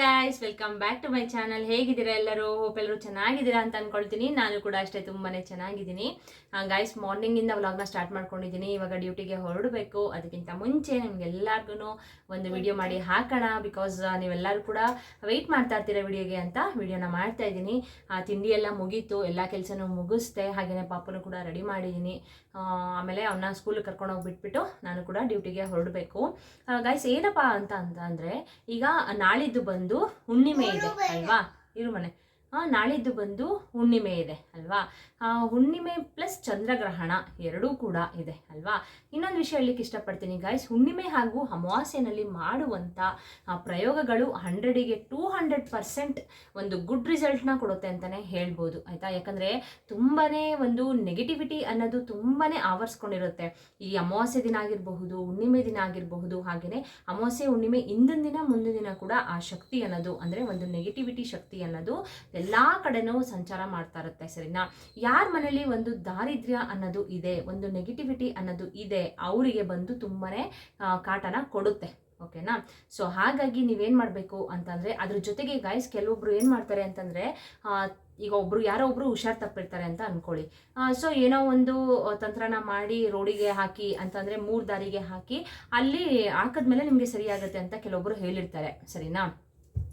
Guys welcome back to my channel ಹೇಗಿದ್ದೀರಾ ಎಲ್ಲರೂ? Hope ಎಲ್ಲರೂ ಚೆನ್ನಾಗಿದ್ದೀರಾ ಅಂತ ಅನ್ಕೊಳ್ತೀನಿ. ನಾನು ಕೂಡ ಅಷ್ಟೇ ತುಂಬಾನೇ ಚೆನ್ನಾಗಿದ್ದೀನಿ. ಗಾಯ್ಸ್ ಮಾರ್ನಿಂಗಿಂದ ವ್ಲಾಗ್ನ ಸ್ಟಾರ್ಟ್ ಮಾಡ್ಕೊಂಡಿದ್ದೀನಿ. ಇವಾಗ ಡ್ಯೂಟಿಗೆ ಹೊರಡಬೇಕು. ಅದಕ್ಕಿಂತ ಮುಂಚೆ ನಿಮಗೆಲ್ಲರಿಗೂ ಒಂದು ವಿಡಿಯೋ ಮಾಡಿ ಹಾಕೋಣ. ಬಿಕಾಸ್ ನೀವೆಲ್ಲರೂ ಕೂಡ ವೆಯ್ಟ್ ಮಾಡ್ತಾ ಇರ್ತೀರ ವಿಡಿಯೋಗೆ ಅಂತ ವಿಡಿಯೋನ ಮಾಡ್ತಾ ಇದ್ದೀನಿ. ಆ, ತಿಂಡಿ ಎಲ್ಲ ಮುಗೀತು. ಎಲ್ಲ ಕೆಲಸನೂ ಮುಗಿಸ್ದೆ. ಹಾಗೆಯೇ ಪಾಪನು ಕೂಡ ರೆಡಿ ಮಾಡಿದ್ದೀನಿ. ಆಮೇಲೆ ಅವನ್ನ ಸ್ಕೂಲ್ ಕರ್ಕೊಂಡು ಹೋಗ್ಬಿಟ್ಬಿಟ್ಟು ನಾನು ಕೂಡ ಡ್ಯೂಟಿಗೆ ಹೊರಡಬೇಕು. ಗೈಸ್ ಏನಪ್ಪ ಅಂತ ಅಂತ ಅಂದರೆ ಈಗ ನಾಳಿದ್ದು ಬಂದು ಹುಣ್ಣಿಮೆ ಇದೆ, ಅಲ್ವಾ? ಇರು ಮನೆ. ನಾಳಿದ್ದು ಬಂದು ಹುಣ್ಣಿಮೆ ಇದೆ, ಅಲ್ವಾ? ಹುಣ್ಣಿಮೆ ಪ್ಲಸ್ ಚಂದ್ರಗ್ರಹಣ ಎರಡೂ ಕೂಡ ಇದೆ, ಅಲ್ವಾ? ಇನ್ನೊಂದು ವಿಷಯ ಹೇಳಲಿಕ್ಕೆ ಇಷ್ಟಪಡ್ತೀನಿ ಗಾಯ್ಸ್ ಹುಣ್ಣಿಮೆ ಹಾಗೂ ಅಮಾವಾಸ್ಯೆನಲ್ಲಿ ಮಾಡುವಂಥ ಪ್ರಯೋಗಗಳು ಹಂಡ್ರೆಡಿಗೆ ಟೂ ಹಂಡ್ರೆಡ್ ಪರ್ಸೆಂಟ್ ಒಂದು ಗುಡ್ ರಿಸಲ್ಟ್ನ ಕೊಡುತ್ತೆ ಅಂತಲೇ ಹೇಳ್ಬೋದು, ಆಯಿತಾ? ಯಾಕಂದರೆ ತುಂಬಾ ಒಂದು ನೆಗೆಟಿವಿಟಿ ಅನ್ನೋದು ತುಂಬಾ ಆವರಿಸ್ಕೊಂಡಿರುತ್ತೆ. ಈ ಅಮಾವಾಸ್ಯೆ ದಿನ ಆಗಿರಬಹುದು, ಹುಣ್ಣಿಮೆ ದಿನ ಆಗಿರಬಹುದು ಹಾಗೆಯೇ ಅಮಾವಾಸ್ಯೆ, ಹುಣ್ಣಿಮೆ ಹಿಂದಿನ ದಿನ, ಮುಂದಿನ ದಿನ ಕೂಡ ಆ ಶಕ್ತಿ ಅನ್ನೋದು, ಅಂದರೆ ಒಂದು ನೆಗೆಟಿವಿಟಿ ಶಕ್ತಿ ಅನ್ನೋದು ಎಲ್ಲ ಕಡೆನೂ ಸಂಚಾರ ಮಾಡ್ತಾ ಇರುತ್ತೆ ಸರಿನಾ? ಯಾರ ಮನೇಲಿ ಒಂದು ದಾರಿದ್ರ್ಯ ಅನ್ನೋದು ಇದೆ ಒಂದು ನೆಗೆಟಿವಿಟಿ ಅನ್ನೋದು ಇದೆ ಅವರಿಗೆ ಬಂದು ತುಂಬಾನೇ ಆ, ಕಾಟನ ಕೊಡುತ್ತೆ ಓಕೆನಾ? ಸೊ ಹಾಗಾಗಿ ನೀವೇನು ಮಾಡಬೇಕು ಅಂತಂದರೆ ಅದ್ರ ಜೊತೆಗೆ ಗಾಯ್ಸ್ ಕೆಲವೊಬ್ರು ಏನು ಮಾಡ್ತಾರೆ ಅಂತಂದರೆ ಈಗ ಒಬ್ರು ಯಾರೋ ಒಬ್ರು ಹುಷಾರ್ ತಪ್ಪಿರ್ತಾರೆ ಅಂತ ಅನ್ಕೊಳ್ಳಿ. ಸೊ ಏನೋ ಒಂದು ತಂತ್ರನ ಮಾಡಿ ರೋಡಿಗೆ ಹಾಕಿ ಅಂತಂದರೆ ಮೂರು ದಾರಿಗೆ ಹಾಕಿ ಅಲ್ಲಿ ಹಾಕಿದ್ಮೇಲೆ ನಿಮಗೆ ಸರಿಯಾಗುತ್ತೆ ಅಂತ ಕೆಲವೊಬ್ರು ಹೇಳಿರ್ತಾರೆ ಸರಿನಾ?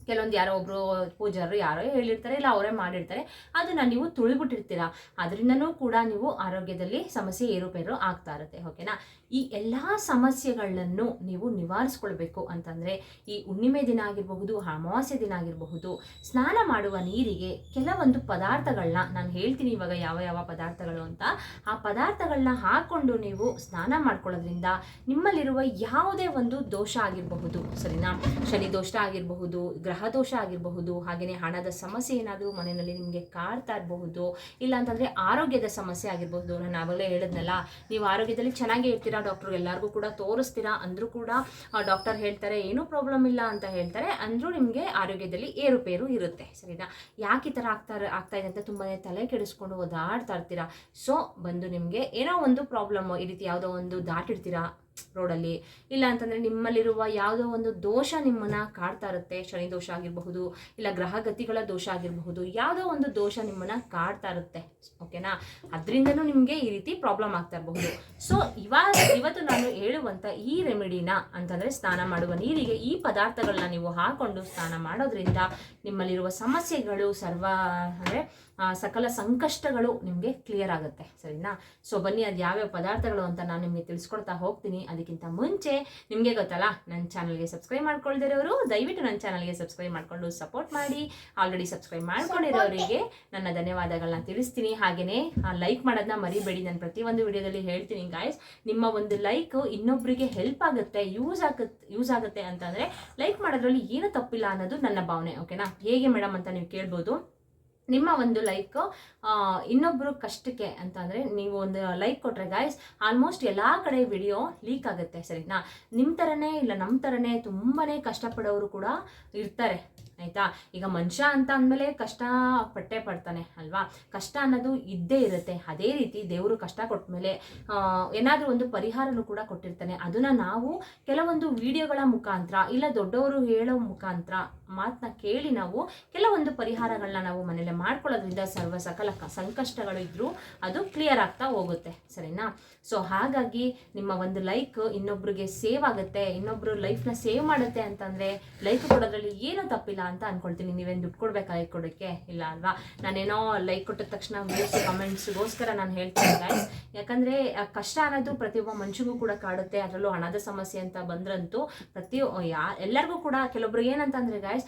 ಕೆಲವೊಂದು ಯಾರೋ ಒಬ್ಬರು ಪೂಜಾರರು ಯಾರೋ ಹೇಳಿರ್ತಾರೆ, ಇಲ್ಲ ಅವರೇ ಮಾಡಿರ್ತಾರೆ, ಅದನ್ನ ನೀವು ತುಳಿಬಿಟ್ಟಿರ್ತೀರ? ಅದರಿಂದನೂ ಕೂಡ ನೀವು ಆರೋಗ್ಯದಲ್ಲಿ ಸಮಸ್ಯೆ ಏರುಪೇರು ಆಗ್ತಾ ಇರುತ್ತೆ, ಓಕೆನಾ? ಈ ಎಲ್ಲ ಸಮಸ್ಯೆಗಳನ್ನು ನೀವು ನಿವಾರಿಸ್ಕೊಳ್ಬೇಕು ಅಂತಂದರೆ, ಈ ಹುಣ್ಣಿಮೆ ದಿನ ಆಗಿರಬಹುದು, ಅಮಾವಾಸ್ಯ ದಿನ ಆಗಿರಬಹುದು, ಸ್ನಾನ ಮಾಡುವ ನೀರಿಗೆ ಕೆಲವೊಂದು ಪದಾರ್ಥಗಳನ್ನ ನಾನು ಹೇಳ್ತೀನಿ ಇವಾಗ ಯಾವ ಯಾವ ಪದಾರ್ಥಗಳು ಅಂತ, ಆ ಪದಾರ್ಥಗಳನ್ನ ಹಾಕ್ಕೊಂಡು ನೀವು ಸ್ನಾನ ಮಾಡ್ಕೊಳ್ಳೋದ್ರಿಂದ ನಿಮ್ಮಲ್ಲಿರುವ ಯಾವುದೇ ಒಂದು ದೋಷ ಆಗಿರಬಹುದು, ಸರಿನಾ? ಶನಿ ದೋಷ ಆಗಿರಬಹುದು ಗ್ರಹ ದೋಷ ಆಗಿರಬಹುದು ಹಾಗೆಯೇ ಹಣದ ಸಮಸ್ಯೆ ಏನಾದರೂ ಮನೆಯಲ್ಲಿ ನಿಮಗೆ ಕಾಡ್ತಾ ಇರಬಹುದು, ಇಲ್ಲ ಅಂತಂದರೆ ಆರೋಗ್ಯದ ಸಮಸ್ಯೆ ಆಗಿರಬಹುದು. ನಾನು ಆವಾಗಲೇ ಹೇಳಿದ್ನಲ್ಲ, ನೀವು ಆರೋಗ್ಯದಲ್ಲಿ ಚೆನ್ನಾಗೇ ಇರ್ತೀರಾ ಡಾಕ್ಟ್ರು? ಎಲ್ಲರಿಗೂ ಕೂಡ ತೋರಿಸ್ತೀರಾ? ಅಂದರೂ ಕೂಡ ಡಾಕ್ಟರ್ ಹೇಳ್ತಾರೆ, ಏನೂ ಪ್ರಾಬ್ಲಮ್ ಇಲ್ಲ ಅಂತ ಹೇಳ್ತಾರೆ. ಅಂದರೂ ನಿಮಗೆ ಆರೋಗ್ಯದಲ್ಲಿ ಏರುಪೇರು ಇರುತ್ತೆ, ಸರಿನಾ? ಯಾಕೆ ಈ ಥರ ಆಗ್ತಾ ಆಗ್ತಾ ಇದೆ ಅಂತ ತುಂಬಾ ತಲೆ ಕೆಡಿಸ್ಕೊಂಡು ಓದಾಡ್ತಾ ಇರ್ತೀರಾ? ಸೊ, ಬಂದು ನಿಮಗೆ ಏನೋ ಒಂದು ಪ್ರಾಬ್ಲಮ್, ಈ ರೀತಿ ಯಾವುದೋ ಒಂದು ದಾಟಿರ್ತೀರಾ ರೋಡಲ್ಲಿ. ಇಲ್ಲ ಅಂತಂದರೆ ನಿಮ್ಮಲ್ಲಿರುವ ಯಾವುದೋ ಒಂದು ದೋಷ ನಿಮ್ಮನ್ನ ಕಾಡ್ತಾ ಇರುತ್ತೆ. ಶನಿ ದೋಷ ಆಗಿರಬಹುದು, ಇಲ್ಲ ಗ್ರಹ ಗತಿಗಳ ದೋಷ ಆಗಿರಬಹುದು, ಯಾವುದೋ ಒಂದು ದೋಷ ನಿಮ್ಮನ್ನ ಕಾಡ್ತಾ ಇರುತ್ತೆ. ಓಕೆನಾ? ಅದರಿಂದನೂ ನಿಮಗೆ ಈ ರೀತಿ ಪ್ರಾಬ್ಲಮ್ ಆಗ್ತಾ ಇರಬಹುದು. ಸೊ ಇವಾಗ ಇವತ್ತು ನಾನು ಹೇಳುವಂಥ ಈ ರೆಮಿಡಿನ ಅಂತಂದರೆ ಸ್ನಾನ ಮಾಡುವ ನೀರಿಗೆ ಈ ಪದಾರ್ಥಗಳನ್ನ ನೀವು ಹಾಕೊಂಡು ಸ್ನಾನ ಮಾಡೋದ್ರಿಂದ ನಿಮ್ಮಲ್ಲಿರುವ ಸಮಸ್ಯೆಗಳು ಸರ್ವ, ಅಂದರೆ ಸಕಲ ಸಂಕಷ್ಟಗಳು ನಿಮಗೆ ಕ್ಲಿಯರ್ ಆಗುತ್ತೆ. ಸರಿನಾ? ಸೊ ಬನ್ನಿ, ಅದು ಯಾವ್ಯಾವ ಪದಾರ್ಥಗಳು ಅಂತ ನಾನು ನಿಮಗೆ ತಿಳಿಸ್ಕೊಡ್ತಾ ಹೋಗ್ತೀನಿ. ಅದಕ್ಕಿಂತ ಮುಂಚೆ ನಿಮಗೆ ಗೊತ್ತಲ್ಲ ನನ್ನ ಚಾನಲ್ಗೆ ಸಬ್ಸ್ಕ್ರೈಬ್ ಮಾಡ್ಕೊಳ್ದಿರೋರು, ದಯವಿಟ್ಟು ನನ್ನ ಚಾನಲ್ಗೆ ಸಬ್ಸ್ಕ್ರೈಬ್ ಮಾಡ್ಕೊಂಡು ಸಪೋರ್ಟ್ ಮಾಡಿ. ಆಲ್ರೆಡಿ ಸಬ್ಸ್ಕ್ರೈಬ್ ಮಾಡ್ಕೊಂಡಿರೋರಿಗೆ ನನ್ನ ಧನ್ಯವಾದಗಳನ್ನ ತಿಳಿಸ್ತೀನಿ. ಹಾಗೆಯೇ ಲೈಕ್ ಮಾಡೋದನ್ನ ಮರಿಬೇಡಿ. ನಾನು ಪ್ರತಿಯೊಂದು ವಿಡಿಯೋದಲ್ಲಿ ಹೇಳ್ತೀನಿ ಗಾಯ್ಸ್ ನಿಮ್ಮ ಒಂದು ಲೈಕ್ ಇನ್ನೊಬ್ಬರಿಗೆ ಹೆಲ್ಪ್ ಆಗುತ್ತೆ ಯೂಸ್ ಆಗುತ್ತೆ ಯೂಸ್ ಆಗುತ್ತೆ ಅಂತಂದರೆ ಲೈಕ್ ಮಾಡೋದ್ರಲ್ಲಿ ಏನು ತಪ್ಪಿಲ್ಲ ಅನ್ನೋದು ನನ್ನ ಭಾವನೆ ಓಕೆನಾ ಹೇಗೆ ಮೇಡಮ್ ಅಂತ ನೀವು ಕೇಳ್ಬೋದು. ನಿಮ್ಮ ಒಂದು ಲೈಕ್ ಇನ್ನೊಬ್ಬರು ಕಷ್ಟಕ್ಕೆ ಅಂತ ಅಂದರೆ ನೀವು ಒಂದು ಲೈಕ್ ಕೊಟ್ಟರೆ ಗಾಯ್ಸ್ ಆಲ್ಮೋಸ್ಟ್ ಎಲ್ಲ ಕಡೆ ವಿಡಿಯೋ ಲೀಕ್ ಆಗುತ್ತೆ, ಸರಿನಾ? ನಿಮ್ಮ ಥರನೇ ಇಲ್ಲ ನಮ್ಮ ಥರನೇ ತುಂಬಾ ಕಷ್ಟಪಡೋರು ಕೂಡ ಇರ್ತಾರೆ. ಆಯಿತಾ? ಈಗ ಮನುಷ್ಯ ಅಂತ ಅಂದಮೇಲೆ ಕಷ್ಟ ಪಟ್ಟೆ ಪಡ್ತಾನೆ, ಅಲ್ವಾ? ಕಷ್ಟ ಅನ್ನೋದು ಇದ್ದೇ ಇರುತ್ತೆ. ಅದೇ ರೀತಿ ದೇವರು ಕಷ್ಟ ಕೊಟ್ಟ ಮೇಲೆ ಏನಾದರೂ ಒಂದು ಪರಿಹಾರನೂ ಕೂಡ ಕೊಟ್ಟಿರ್ತಾನೆ. ಅದನ್ನು ನಾವು ಕೆಲವೊಂದು ವಿಡಿಯೋಗಳ ಮುಖಾಂತರ ಇಲ್ಲ ದೊಡ್ಡವರು ಹೇಳೋ ಮುಖಾಂತರ ಮಾತನ್ನ ಕೇಳಿ ನಾವು ಕೆಲವೊಂದು ಪರಿಹಾರಗಳನ್ನ ನಾವು ಮನೇಲಿ ಮಾಡ್ಕೊಳ್ಳೋದ್ರಿಂದ ಸರ್ವ ಸಕಲ ಸಂಕಷ್ಟಗಳು ಇದ್ದರೂ ಅದು ಕ್ಲಿಯರ್ ಆಗ್ತಾ ಹೋಗುತ್ತೆ. ಸರಿನಾ? ಸೊ ಹಾಗಾಗಿ ನಿಮ್ಮ ಒಂದು ಲೈಕ್ ಇನ್ನೊಬ್ರಿಗೆ ಸೇವ್ ಆಗುತ್ತೆ, ಇನ್ನೊಬ್ರು ಲೈಫ್ನ ಸೇವ್ ಮಾಡುತ್ತೆ ಅಂತಂದರೆ ಲೈಕ್ ಕೊಡೋದ್ರಲ್ಲಿ ಏನೂ ತಪ್ಪಿಲ್ಲ. ಅಂತ ಅನ್ಕೊಳ್ತೀನಿ. ನೀವೇನು ದುಡ್ಡು ಕೊಡ್ಬೇಕಾ ಲೈಕ್ ಕೊಡೋಕ್ಕೆ ಇಲ್ಲ ಅಲ್ವಾ? ನಾನೇನೋ ಲೈಕ್ ಕೊಟ್ಟ ತಕ್ಷಣ ವ್ಯೂಸ್ ಕಮೆಂಟ್ಸ್ಗೋಸ್ಕರ ನಾನು ಹೇಳ್ತೀನಿ ಗೈಸ್ ಯಾಕಂದರೆ ಕಷ್ಟ ಅನ್ನೋದು ಪ್ರತಿಯೊಬ್ಬ ಮನುಷ್ಯಗೂ ಕೂಡ ಕಾಡುತ್ತೆ. ಅದರಲ್ಲೂ ಹಣದ ಸಮಸ್ಯೆ ಅಂತ ಬಂದ್ರಂತೂ ಪ್ರತಿ ಎಲ್ಲರಿಗೂ ಕೂಡ ಕೆಲವೊಬ್ರಿಗೆ ಏನಂತಂದರೆ ಗಾಯ್ಸ್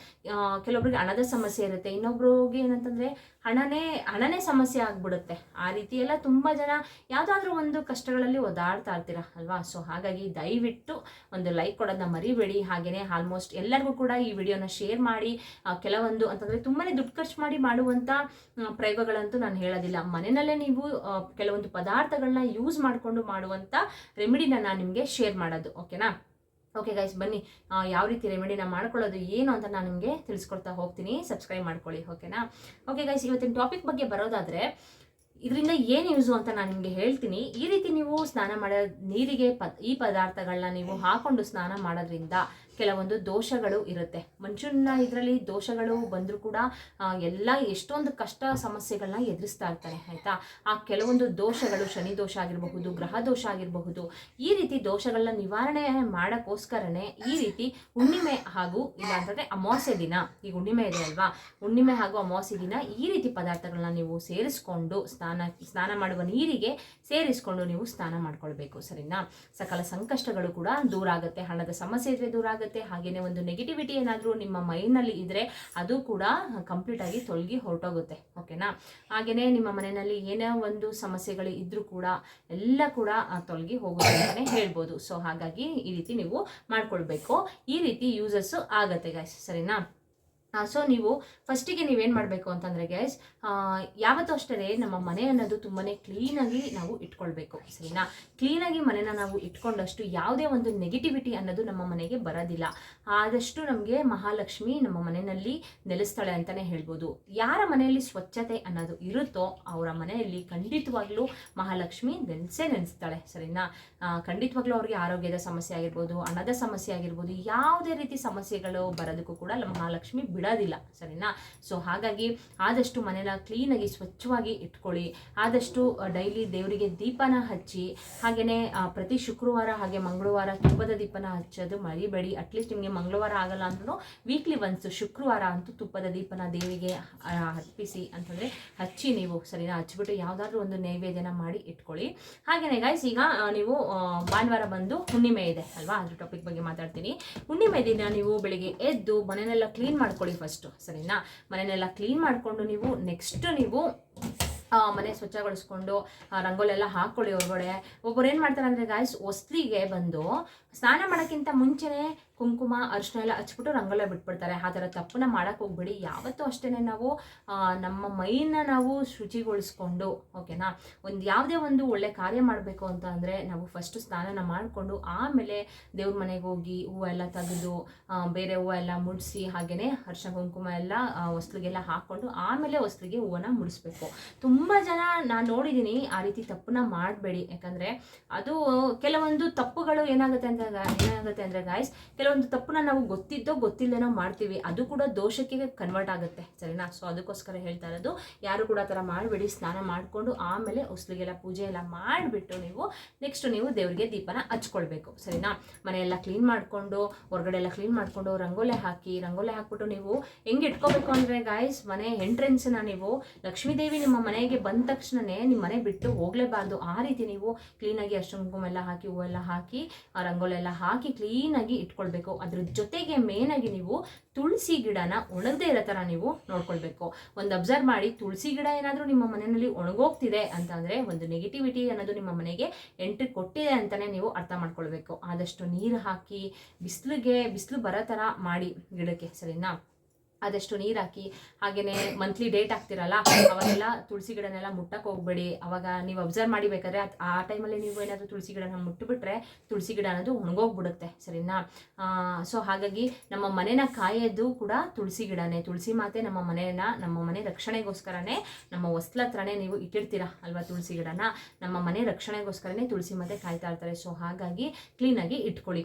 ಕೆಲವೊಬ್ರಿಗೆ ಹಣದ ಸಮಸ್ಯೆ ಇರುತ್ತೆ. ಇನ್ನೊಬ್ರಿಗೆ ಏನಂತಂದರೆ, ಹಣನೇ ಹಣನೇ ಸಮಸ್ಯೆ ಆಗ್ಬಿಡುತ್ತೆ. ಆ ರೀತಿ ಎಲ್ಲ ತುಂಬ ಜನ ಯಾವುದಾದ್ರೂ ಒಂದು ಕಷ್ಟಗಳಲ್ಲಿ ಒದಾಡ್ತಾ ಇರ್ತೀರ, ಅಲ್ವಾ? ಸೊ ಹಾಗಾಗಿ ದಯವಿಟ್ಟು ಒಂದು ಲೈಕ್ ಕೊಡೋದನ್ನ ಮರಿಬೇಡಿ. ಹಾಗೆಯೇ ಆಲ್ಮೋಸ್ಟ್ ಎಲ್ಲರಿಗೂ ಕೂಡ ಈ ವಿಡಿಯೋನ ಶೇರ್ ಮಾಡಿ. ಆ, ಕೆಲವೊಂದು ಅಂತಂದ್ರೆ ತುಂಬಾನೇ ದುಡ್ಡು ಖರ್ಚು ಮಾಡಿ ಮಾಡುವಂತ ಪ್ರಯೋಗಗಳಂತೂ ನಾನು ಹೇಳೋದಿಲ್ಲ. ಮನೆಯಲ್ಲೇ ನೀವು ಕೆಲವೊಂದು ಪದಾರ್ಥಗಳನ್ನ ಯೂಸ್ ಮಾಡಿಕೊಂಡು ಮಾಡುವಂಥ ರೆಮಿಡಿನ ನಾನು ನಿಮಗೆ ಶೇರ್ ಮಾಡೋದು. ಓಕೆನಾ ಓಕೆ ಗೈಸ್ ಬನ್ನಿ. ಯಾವ ರೀತಿ ರೆಮಿಡಿನ ಮಾಡ್ಕೊಳ್ಳೋದು ಏನು ಅಂತ ನಾನು ನಿಮಗೆ ತಿಳಿಸ್ಕೊಡ್ತಾ ಹೋಗ್ತೀನಿ. ಸಬ್ಸ್ಕ್ರೈಬ್ ಮಾಡ್ಕೊಳ್ಳಿ. ಓಕೆನಾ ಓಕೆ ಗೈಸ್ ಇವತ್ತಿನ ಟಾಪಿಕ್ ಬಗ್ಗೆ ಬರೋದಾದರೆ ಇದರಿಂದ ಏನು ಯೂಸು ಅಂತ ನಾನು ನಿಮಗೆ ಹೇಳ್ತೀನಿ. ಈ ರೀತಿ ನೀವು ಸ್ನಾನ ಮಾಡೋ ನೀರಿಗೆ ಪ ಈ ಪದಾರ್ಥಗಳನ್ನ ನೀವು ಹಾಕೊಂಡು ಸ್ನಾನ ಮಾಡೋದ್ರಿಂದ ಕೆಲವೊಂದು ದೋಷಗಳು ಇರುತ್ತೆ. ಮನುಷ್ಯನ ಇದರಲ್ಲಿ ದೋಷಗಳು ಬಂದರೂ ಕೂಡ ಎಲ್ಲ ಎಷ್ಟೊಂದು ಕಷ್ಟ ಸಮಸ್ಯೆಗಳನ್ನ ಎದುರಿಸ್ತಾ ಇರ್ತಾರೆ, ಆಯಿತಾ? ಆ ಕೆಲವೊಂದು ದೋಷಗಳು ಶನಿ ದೋಷ ಆಗಿರಬಹುದು, ಗ್ರಹ ದೋಷ ಆಗಿರಬಹುದು, ಈ ರೀತಿ ದೋಷಗಳನ್ನ ನಿವಾರಣೆ ಮಾಡೋಕ್ಕೋಸ್ಕರನೇ ಈ ರೀತಿ ಹುಣ್ಣಿಮೆ ಹಾಗೂ ಇಲ್ಲಾಂತಂದರೆ ಅಮಾವಾಸ್ಯೆ ದಿನ ಈಗ ಹುಣ್ಣಿಮೆ ಇದೆ ಅಲ್ವಾ? ಹುಣ್ಣಿಮೆ ಹಾಗೂ ಅಮಾವಾಸ್ಯೆ ದಿನ ಈ ರೀತಿ ಪದಾರ್ಥಗಳನ್ನ ನೀವು ಸೇರಿಸ್ಕೊಂಡು ಸ್ನಾನ ಸ್ನಾನ ಮಾಡುವ ನೀರಿಗೆ ಸೇರಿಸ್ಕೊಂಡು ನೀವು ಸ್ನಾನ ಮಾಡ್ಕೊಳ್ಬೇಕು, ಸರಿನಾ? ಸಕಲ ಸಂಕಷ್ಟಗಳು ಕೂಡ ದೂರ ಆಗುತ್ತೆ ಹಣದ ಸಮಸ್ಯೆ ಇದ್ರೆ ದೂರ ಆಗುತ್ತೆ ಹಾಗೇನೆ ಒಂದು ನೆಗೆಟಿವಿಟಿ ಏನಾದರೂ ನಿಮ್ಮ ಮೈಂಡ್ನಲ್ಲಿ ಇದ್ರೆ ಅದು ಕೂಡ ಕಂಪ್ಲೀಟ್ ಆಗಿ ತೊಲಗಿ ಹೊರಟೋಗುತ್ತೆ. ಓಕೆನಾ? ಹಾಗೆಯೇ ನಿಮ್ಮ ಮನೆಯಲ್ಲಿ ಏನೇ ಒಂದು ಸಮಸ್ಯೆಗಳು ಇದ್ದರೂ ಕೂಡ ಎಲ್ಲ ಕೂಡ ತೊಲಗಿ ಹೋಗುತ್ತೆ ಅಂತಲೇ ಹೇಳ್ಬೋದು. ಸೊ ಹಾಗಾಗಿ ಈ ರೀತಿ ನೀವು ಮಾಡ್ಕೊಳ್ಬೇಕು. ಈ ರೀತಿ ಯೂಸಸ್ ಆಗತ್ತೆ ಗಾಯ್ಸ್ ಸರಿನಾ? ಸೊ ನೀವು ಫಸ್ಟಿಗೆ ನೀವೇನು ಮಾಡಬೇಕು ಅಂತಂದರೆ ಗ್ಯಾಸ್ ಯಾವತ್ತೂ ಅಷ್ಟೇ ನಮ್ಮ ಮನೆ ಅನ್ನೋದು ತುಂಬಾ ಕ್ಲೀನಾಗಿ ನಾವು ಇಟ್ಕೊಳ್ಬೇಕು, ಸರಿನಾ? ಕ್ಲೀನಾಗಿ ಮನೆನ ನಾವು ಇಟ್ಕೊಂಡಷ್ಟು ಯಾವುದೇ ಒಂದು ನೆಗೆಟಿವಿಟಿ ಅನ್ನೋದು ನಮ್ಮ ಮನೆಗೆ ಬರೋದಿಲ್ಲ. ಆದಷ್ಟು ನಮಗೆ ಮಹಾಲಕ್ಷ್ಮಿ ನಮ್ಮ ಮನೆಯಲ್ಲಿ ನೆಲೆಸ್ತಾಳೆ ಅಂತಲೇ ಹೇಳ್ಬೋದು. ಯಾರ ಮನೆಯಲ್ಲಿ ಸ್ವಚ್ಛತೆ ಅನ್ನೋದು ಇರುತ್ತೋ ಅವರ ಮನೆಯಲ್ಲಿ ಖಂಡಿತವಾಗ್ಲೂ ಮಹಾಲಕ್ಷ್ಮಿ ನೆಲೆಸೇ ನೆನೆಸ್ತಾಳೆ, ಸರಿನಾ? ಖಂಡಿತವಾಗ್ಲೂ ಅವ್ರಿಗೆ ಆರೋಗ್ಯದ ಸಮಸ್ಯೆ ಆಗಿರ್ಬೋದು ಹಣದ ಸಮಸ್ಯೆ ಆಗಿರ್ಬೋದು, ಯಾವುದೇ ರೀತಿ ಸಮಸ್ಯೆಗಳು ಬರೋದಕ್ಕೂ ಕೂಡ ಮಹಾಲಕ್ಷ್ಮಿ ಬಿಡೋದಿಲ್ಲ, ಸರಿನಾ? ಸೊ ಹಾಗಾಗಿ ಆದಷ್ಟು ಮನೆನ ಕ್ಲೀನಾಗಿ ಸ್ವಚ್ಛವಾಗಿ ಇಟ್ಕೊಳ್ಳಿ. ಆದಷ್ಟು ಡೈಲಿ ದೇವರಿಗೆ ದೀಪನ ಹಚ್ಚಿ ಹಾಗೆಯೇ ಪ್ರತಿ ಶುಕ್ರವಾರ ಹಾಗೆ ಮಂಗಳವಾರ ತುಪ್ಪದ ದೀಪನ ಹಚ್ಚೋದು ಮರಿಬೇಡಿ. ಅಟ್ಲೀಸ್ಟ್ ನಿಮಗೆ ಮಂಗಳವಾರ ಆಗಲ್ಲ ಅಂದ್ರೂ ವೀಕ್ಲಿ ಒನ್ಸ್ ಶುಕ್ರವಾರ ಅಂತೂ ತುಪ್ಪದ ದೀಪನ ದೇವಿಗೆ ಅರ್ಪಿಸಿ ಅಂತಂದರೆ ಹಚ್ಚಿ ನೀವು, ಸರಿನಾ? ಹಚ್ಚಿಬಿಟ್ಟು ಯಾವುದಾದ್ರೂ ಒಂದು ನೈವೇದ್ಯನ ಮಾಡಿ ಇಟ್ಕೊಳ್ಳಿ. ಹಾಗೆಯೇ ಗಾಯ್ಸ್ ಈಗ ನೀವು ಭಾನುವಾರ ಬಂದು ಹುಣ್ಣಿಮೆ ಇದೆ ಅಲ್ವಾ? ಅದ್ರ ಟಾಪಿಕ್ ಬಗ್ಗೆ ಮಾತಾಡ್ತೀನಿ. ಹುಣ್ಣಿಮೆ ದಿನ ನೀವು ಬೆಳಿಗ್ಗೆ ಎದ್ದು ಮನೆಯೆಲ್ಲ ಕ್ಲೀನ್ ಮಾಡ್ಕೊಳ್ಳಿ. ಫಸ್ಟು ಸರಿನಾ? ಮನೆನೆಲ್ಲ ಕ್ಲೀನ್ ಮಾಡಿಕೊಂಡು ನೀವು ನೆಕ್ಸ್ಟ್ ನೀವು ಮನೆ ಸ್ವಚ್ಛಗೊಳಿಸ್ಕೊಂಡು ರಂಗೋಲೆಲ್ಲ ಹಾಕ್ಕೊಳ್ಳಿ ಹೊರಗಡೆ. ಒಬ್ಬರು ಏನು ಮಾಡ್ತಾರೆ ಅಂದರೆ ಗಾಯ್ಸ್ ಹೊಸ್ಲಿಗೆ ಬಂದು ಸ್ನಾನ ಮಾಡೋಕ್ಕಿಂತ ಮುಂಚೆನೇ ಕುಂಕುಮ, ಅರಿಶಿನ ಎಲ್ಲ ಹಚ್ಬಿಟ್ಟು ರಂಗೋಲೆ ಬಿಟ್ಬಿಡ್ತಾರೆ. ಆ ಥರ ತಪ್ಪನ್ನ ಮಾಡೋಕ್ಕೆ ಹೋಗ್ಬೇಡಿ. ಯಾವತ್ತೂ ಅಷ್ಟೇ ನಾವು ನಮ್ಮ ಮೈನ ನಾವು ಶುಚಿಗೊಳಿಸ್ಕೊಂಡು, ಓಕೆನಾ? ಒಂದು ಯಾವುದೇ ಒಂದು ಒಳ್ಳೆ ಕಾರ್ಯ ಮಾಡಬೇಕು ಅಂತ ಅಂದರೆ ನಾವು ಫಸ್ಟು ಸ್ನಾನನ ಮಾಡಿಕೊಂಡು ಆಮೇಲೆ ದೇವ್ರ ಮನೆಗೆ ಹೋಗಿ ಹೂವೆಲ್ಲ ತೆಗೆದು ಬೇರೆ ಹೂವು ಎಲ್ಲ ಮುಡಿಸಿ ಹಾಗೆಯೇ ಅರ್ಶಿನ, ಕುಂಕುಮ ಎಲ್ಲ ಹೊಸ್ಲಿಗೆಲ್ಲ ಹಾಕ್ಕೊಂಡು ಆಮೇಲೆ ಹೊಸ್ಲಿಗೆ ಹೂವನ್ನ ಮುಡಿಸ್ಬೇಕು. ತುಂಬ ಜನ ನಾನು ನೋಡಿದ್ದೀನಿ ಆ ರೀತಿ ತಪ್ಪನ್ನ ಮಾಡಬೇಡಿ. ಯಾಕಂದರೆ ಅದು ಕೆಲವೊಂದು ತಪ್ಪುಗಳು ಏನಾಗುತ್ತೆ ಅಂತ ಗಾ- ಏನಾಗುತ್ತೆ ಅಂದರೆ ಗಾಯ್ಸ್ ಕೆಲವೊಂದು ತಪ್ಪನ್ನ ನಾವು ಗೊತ್ತಿದ್ದೋ ಗೊತ್ತಿಲ್ಲದೇನೋ ಮಾಡ್ತೀವಿ, ಅದು ಕೂಡ ದೋಷಕ್ಕೆ ಕನ್ವರ್ಟ್ ಆಗುತ್ತೆ, ಸರಿನಾ? ಸೊ ಅದಕ್ಕೋಸ್ಕರ ಹೇಳ್ತಾ ಇರೋದು, ಯಾರು ಕೂಡ ಆ ಥರ ಮಾಡಬೇಡಿ, ಸ್ನಾನ ಮಾಡಿಕೊಂಡು ಆಮೇಲೆ ಉಸ್ಲಿಗೆಲ್ಲ ಪೂಜೆ ಎಲ್ಲ ಮಾಡಿಬಿಟ್ಟು ನೀವು ನೆಕ್ಸ್ಟ್ ನೀವು ದೇವರಿಗೆ ದೀಪನ ಹಚ್ಕೊಳ್ಬೇಕು, ಸರಿನಾ? ಮನೆಯೆಲ್ಲ ಕ್ಲೀನ್ ಮಾಡಿಕೊಂಡು ಹೊರಗಡೆ ಎಲ್ಲ ಕ್ಲೀನ್ ಮಾಡಿಕೊಂಡು ರಂಗೋಲೆ ಹಾಕಿ, ರಂಗೋಲೆ ಹಾಕ್ಬಿಟ್ಟು ನೀವು ಹೆಂಗೆ ಇಟ್ಕೋಬೇಕು ಅಂದರೆ ಗಾಯ್ಸ್ ಮನೆ ಎಂಟ್ರೆನ್ಸ್ನ ನೀವು ಲಕ್ಷ್ಮೀ ದೇವಿ ನಿಮ್ಮ ಮನೆಗೆ ಬಂದ ತಕ್ಷಣನೇ ನಿಮ್ಮ ಮನೆ ಬಿಟ್ಟು ಹೋಗಲೇಬಾರ್ದು. ಆ ರೀತಿ ನೀವು ಕ್ಲೀನಾಗಿ ಅಷ್ಟು ಕುಂಕುಮ ಎಲ್ಲ ಹಾಕಿ, ಹೂವೆಲ್ಲ ಹಾಕಿ ರಂಗೋಲಿ ಎಲ್ಲ ಹಾಕಿ ಕ್ಲೀನಾಗಿ ಇಟ್ಕೊಳ್ಬೇಕು. ಅದ್ರ ಜೊತೆಗೆ ಮೇನಾಗಿ ನೀವು ತುಳಸಿ ಗಿಡನ ಒಣಗದೇ ಇರೋ ಥರ ನೀವು ನೋಡ್ಕೊಳ್ಬೇಕು. ಒಂದು ಅಬ್ಸರ್ವ್ ಮಾಡಿ, ತುಳಸಿ ಗಿಡ ಏನಾದರೂ ನಿಮ್ಮ ಮನೆಯಲ್ಲಿ ಒಣಗೋಗ್ತಿದೆ ಅಂತಂದರೆ, ಒಂದು ನೆಗೆಟಿವಿಟಿ ಅನ್ನೋದು ನಿಮ್ಮ ಮನೆಗೆ ಎಂಟ್ರಿ ಕೊಟ್ಟಿದೆ ಅಂತಲೇ ನೀವು ಅರ್ಥ ಮಾಡ್ಕೊಳ್ಬೇಕು. ಆದಷ್ಟು ನೀರು ಹಾಕಿ, ಬಿಸಿಲಿಗೆ, ಬಿಸಿಲು ಬರೋ ಥರ ಮಾಡಿ ಗಿಡಕ್ಕೆ, ಸರಿನಾ? ಆದಷ್ಟು ನೀರು ಹಾಕಿ ಹಾಗೆಯೇ ಮಂತ್ಲಿ ಡೇಟ್ ಹಾಕ್ತಿರಲ್ಲ, ಅವಾಗೆಲ್ಲ ತುಳಸಿ ಗಿಡನೆಲ್ಲ ಮುಟ್ಟಕ್ಕೆ ಹೋಗ್ಬೇಡಿ. ಅವಾಗ ನೀವು ಅಬ್ಸರ್ವ್ ಮಾಡಿಬೇಕಾದ್ರೆ ಆ ಟೈಮಲ್ಲಿ ನೀವು ಏನಾದರೂ ತುಳಸಿ ಗಿಡನ ಮುಟ್ಟಿಬಿಟ್ರೆ ತುಳಸಿ ಗಿಡ ಅನ್ನೋದು ಒಣಗೋಗ್ಬಿಡುತ್ತೆ, ಸರಿನಾ? ಸೊ ಹಾಗಾಗಿ ನಮ್ಮ ಮನೆನ ಕಾಯೋದು ಕೂಡ ತುಳಸಿ ಗಿಡನೇ. ತುಳಸಿ ಮಾತೆ ನಮ್ಮ ಮನೆಯನ್ನ, ನಮ್ಮ ಮನೆ ರಕ್ಷಣೆಗೋಸ್ಕರನೇ, ನಮ್ಮ ಹೊಸ್ಲ ಹತ್ರನೇ ನೀವು ಇಟ್ಟಿರ್ತೀರಾ ಅಲ್ವಾ ತುಳಸಿ ಗಿಡನ? ನಮ್ಮ ಮನೆ ರಕ್ಷಣೆಗೋಸ್ಕರನೇ ತುಳಸಿ ಮಾತೆ ಕಾಯ್ತಾ ಇರ್ತಾರೆ. ಸೊ ಹಾಗಾಗಿ ಕ್ಲೀನಾಗಿ ಇಟ್ಕೊಳ್ಳಿ.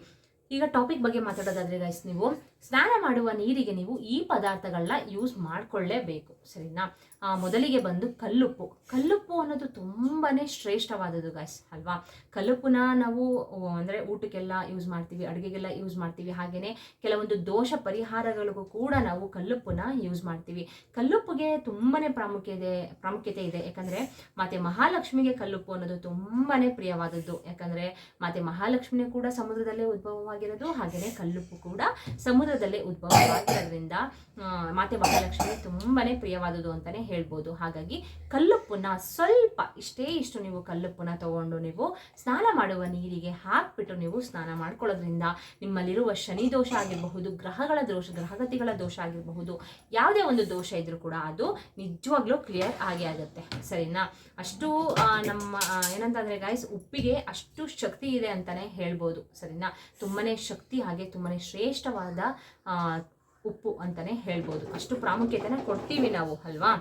ಈಗ ಟಾಪಿಕ್ ಬಗ್ಗೆ ಮಾತಾಡೋದಾದ್ರೆ ಗೈಸ್ ನೀವು ಸ್ನಾನ ಮಾಡುವ ನೀರಿಗೆ ನೀವು ಈ ಪದಾರ್ಥಗಳನ್ನ ಯೂಸ್ ಮಾಡ್ಕೊಳ್ಳೇಬೇಕು, ಸರಿನಾ? ಮೊದಲಿಗೆ ಬಂದು ಕಲ್ಲುಪ್ಪು. ಕಲ್ಲುಪ್ಪು ಅನ್ನೋದು ತುಂಬಾನೇ ಶ್ರೇಷ್ಠವಾದದ್ದು ಗಾಯ್ಸ್ ಅಲ್ವಾ? ಕಲ್ಲುಪ್ಪುನ ನಾವು ಅಂದರೆ ಊಟಕ್ಕೆಲ್ಲ ಯೂಸ್ ಮಾಡ್ತೀವಿ, ಅಡುಗೆಗೆಲ್ಲ ಯೂಸ್ ಮಾಡ್ತೀವಿ. ಹಾಗೆಯೇ ಕೆಲವೊಂದು ದೋಷ ಪರಿಹಾರಗಳಿಗೂ ಕೂಡ ನಾವು ಕಲ್ಲುಪ್ಪುನ ಯೂಸ್ ಮಾಡ್ತೀವಿ. ಕಲ್ಲುಪ್ಪುಗೆ ತುಂಬಾನೇ ಪ್ರಾಮುಖ್ಯತೆ ಪ್ರಾಮುಖ್ಯತೆ ಇದೆ. ಯಾಕಂದರೆ ಮತ್ತೆ ಮಹಾಲಕ್ಷ್ಮಿಗೆ ಕಲ್ಲುಪ್ಪು ಅನ್ನೋದು ತುಂಬಾನೇ ಪ್ರಿಯವಾದದ್ದು. ಯಾಕಂದರೆ ಮತ್ತೆ ಮಹಾಲಕ್ಷ್ಮಿನೇ ಕೂಡ ಸಮುದ್ರದಲ್ಲೇ ಉದ್ಭವವಾಗಿರೋದು. ಹಾಗೆಯೇ ಕಲ್ಲುಪ್ಪು ಕೂಡ ಸಮುದ್ರದಲ್ಲೇ ಉದ್ಭವವಾಗಿರೋದ್ರಿಂದ ಮಾತೆ ಮಹಾಲಕ್ಷ್ಮಿ ತುಂಬಾನೇ ಪ್ರಿಯವಾದುದು ಅಂತಾನೆ ಹೇಳ್ಬೋದು. ಹಾಗಾಗಿ ಕಲ್ಲುಪ್ಪನ್ನ ಸ್ವಲ್ಪ, ಇಷ್ಟೇ ಇಷ್ಟು ನೀವು ಕಲ್ಲುಪ್ಪನ್ನ ತಗೊಂಡು ನೀವು ಸ್ನಾನ ಮಾಡುವ ನೀರಿಗೆ ಹಾಕ್ಬಿಟ್ಟು ನೀವು ಸ್ನಾನ ಮಾಡ್ಕೊಳ್ಳೋದ್ರಿಂದ ನಿಮ್ಮಲ್ಲಿರುವ ಶನಿ ದೋಷ ಆಗಿರಬಹುದು, ಗ್ರಹಗಳ ದೋಷ, ಗ್ರಹಗತಿಗಳ ದೋಷ ಆಗಿರಬಹುದು, ಯಾವುದೇ ಒಂದು ದೋಷ ಇದ್ರೂ ಕೂಡ ಅದು ನಿಜವಾಗ್ಲೂ ಕ್ಲಿಯರ್ ಆಗೇ ಆಗುತ್ತೆ. ಸರಿನಾ? ಅಷ್ಟು ನಮ್ಮ ಏನಂತಂದರೆ ಗಾಯ್ಸ್ ಉಪ್ಪಿಗೆ ಅಷ್ಟು ಶಕ್ತಿ ಇದೆ ಅಂತಾನೆ ಹೇಳ್ಬೋದು. ಸರಿನಾ? ತುಂಬಾನೇ ಶಕ್ತಿ, ಹಾಗೆ ತುಂಬಾನೇ ಶ್ರೇಷ್ಠವಾದ ಉಪ್ಪು ಅಂತಾನೆ ಹೇಳ್ಬೋದು. ಅಷ್ಟು ಪ್ರಾಮುಖ್ಯತೆನ ಕೊಡ್ತೀವಿ ನಾವು, ಅಲ್ವಾ?